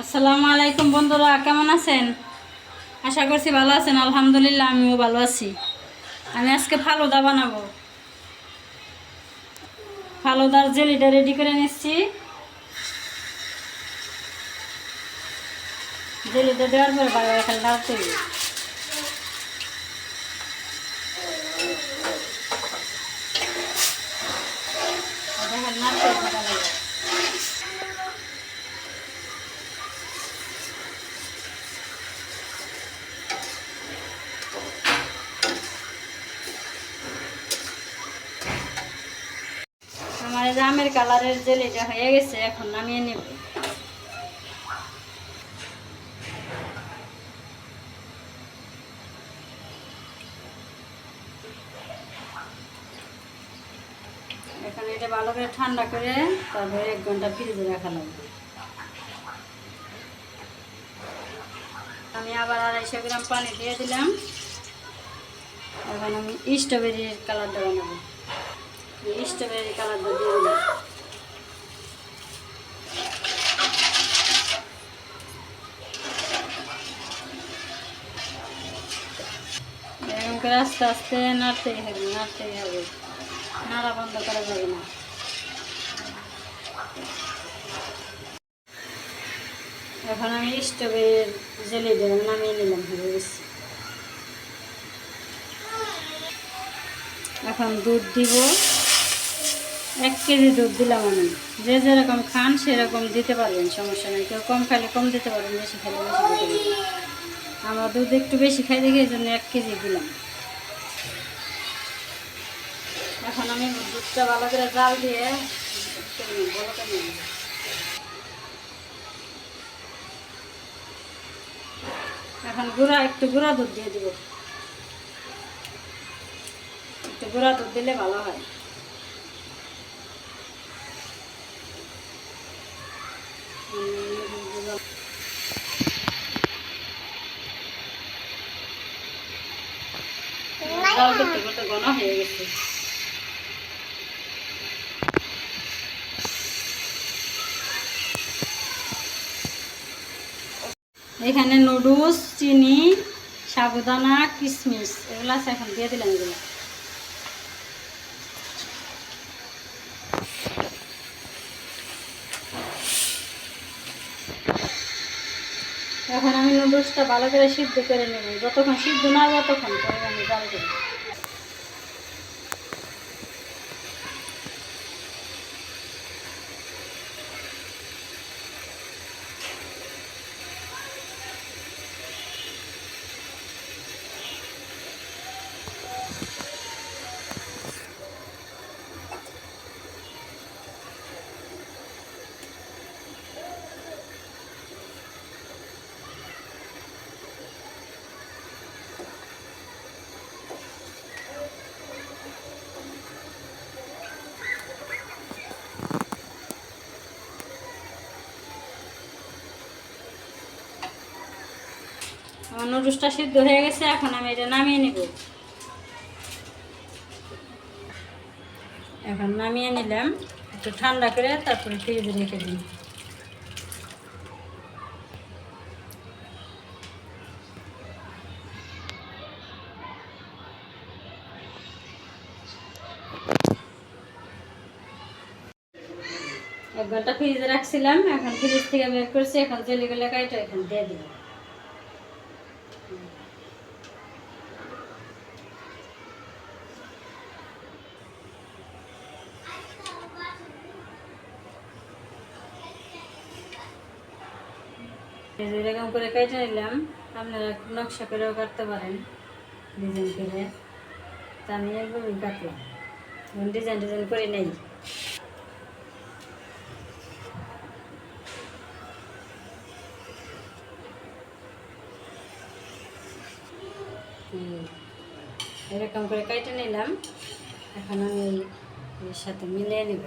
আসসালামু আলাইকুম বন্ধুরা, কেমন আছেন? আশা করছি ভালো আছেন, আলহামদুলিল্লাহ আমিও ভালো আছি। আমি আজকে ফালুদা বানাবো। ফালুদার জেলিটা রেডি করে নিচ্ছি। জেলিটা দেওয়ার পরে বারবার খালি ঢালতে হবে। এটা খালি নাড়তে হবে, নাড়তে হবে। আমের কালারের জেলিটা হয়ে গেছে, এখন নামিয়ে নেব। এখন এটা ভালো করে ঠান্ডা করে তারপরে এক ঘণ্টা ফ্রিজে রাখা লাগবে। আমি আবার আড়াইশো গ্রাম পানি দিয়ে দিলাম। এখন আমি স্ট্রবেরির কালারটা বানাবো। স্ট্রবেরি কালারটা দিয়ে দিলাম আস্তে আস্তে নাড়তেই হবে নাড়তেই হবে নাড়া বন্ধ করা যাবে না এখন আমি স্টোভের জেলে দিলাম নামিয়ে নিলাম হয়ে এখন দুধ দিব এক কেজি দুধ দিলাম আমি। যে যেরকম খান সেরকম দিতে পারবেন, সমস্যা নেই। কেউ কম খাইলে কম দিতে পারবেন, বেশি খাইলে বেশি দিতে পারবেন। আমরা দুধ একটু বেশি খাই দেখি এই জন্য এক কেজি দিলাম। এখন আমি দুধটা ভালো করে জাল দিয়ে এখন গুঁড়া, একটু গুঁড়া দুধ দিয়ে দিব। একটু গুঁড়া দুধ দিলে ভালো হয়। এখানে নুডলস চিনি সাবুদানা কিশমিশ এগুলো আছে এখন দিয়ে দিলাম এগুলো। এখন আমি নুডলসটা ভালো করে সিদ্ধ করে নেব। যতক্ষণ সিদ্ধ না ততক্ষণ করে আমি জাল দেবো। আমার নুডলসটা সিদ্ধ হয়ে গেছে, এখন আমি এটা নামিয়ে নিব। এখন নামিয়ে নিলাম, একটু ঠান্ডা করে তারপরে ফ্রিজে রেখে দিই। এক ঘণ্টা ফ্রিজে রাখছিলাম, এখন ফ্রিজ থেকে বের করছি, এখন জেলিগুলো কাইটা এখন দিয়ে দিলাম। এরকম করে কেটে নিলাম, আপনারা নকশা করেও কাটতে পারেন ডিজাইন করে। তা আমি এভাবেই কাটলাম। ডিজাইন ডিজাইন করে নেই। এরকম করে কেটে নিলাম। এখন আমি এর সাথে মিলিয়ে নেব।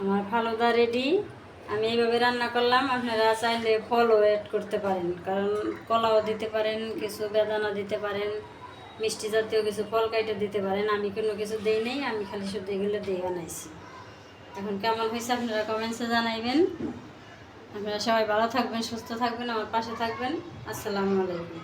আমার ফালুদা রেডি আমি এইভাবে রান্না করলাম, আপনারা চাইলে ফলও অ্যাড করতে পারেন। কারণ কলাও দিতে পারেন, কিছু বেদানা দিতে পারেন, মিষ্টি জাতীয় কিছু ফল কাইটে দিতে পারেন। আমি কোনো কিছু দিই নেই, আমি খালি শুধু এগুলো দিয়ে বানাইছি। এখন কেমন হয়েছে আপনারা কমেন্টসে জানাইবেন। আপনারা সবাই ভালো থাকবেন, সুস্থ থাকবেন, আমার পাশে থাকবেন। আসসালামু আলাইকুম।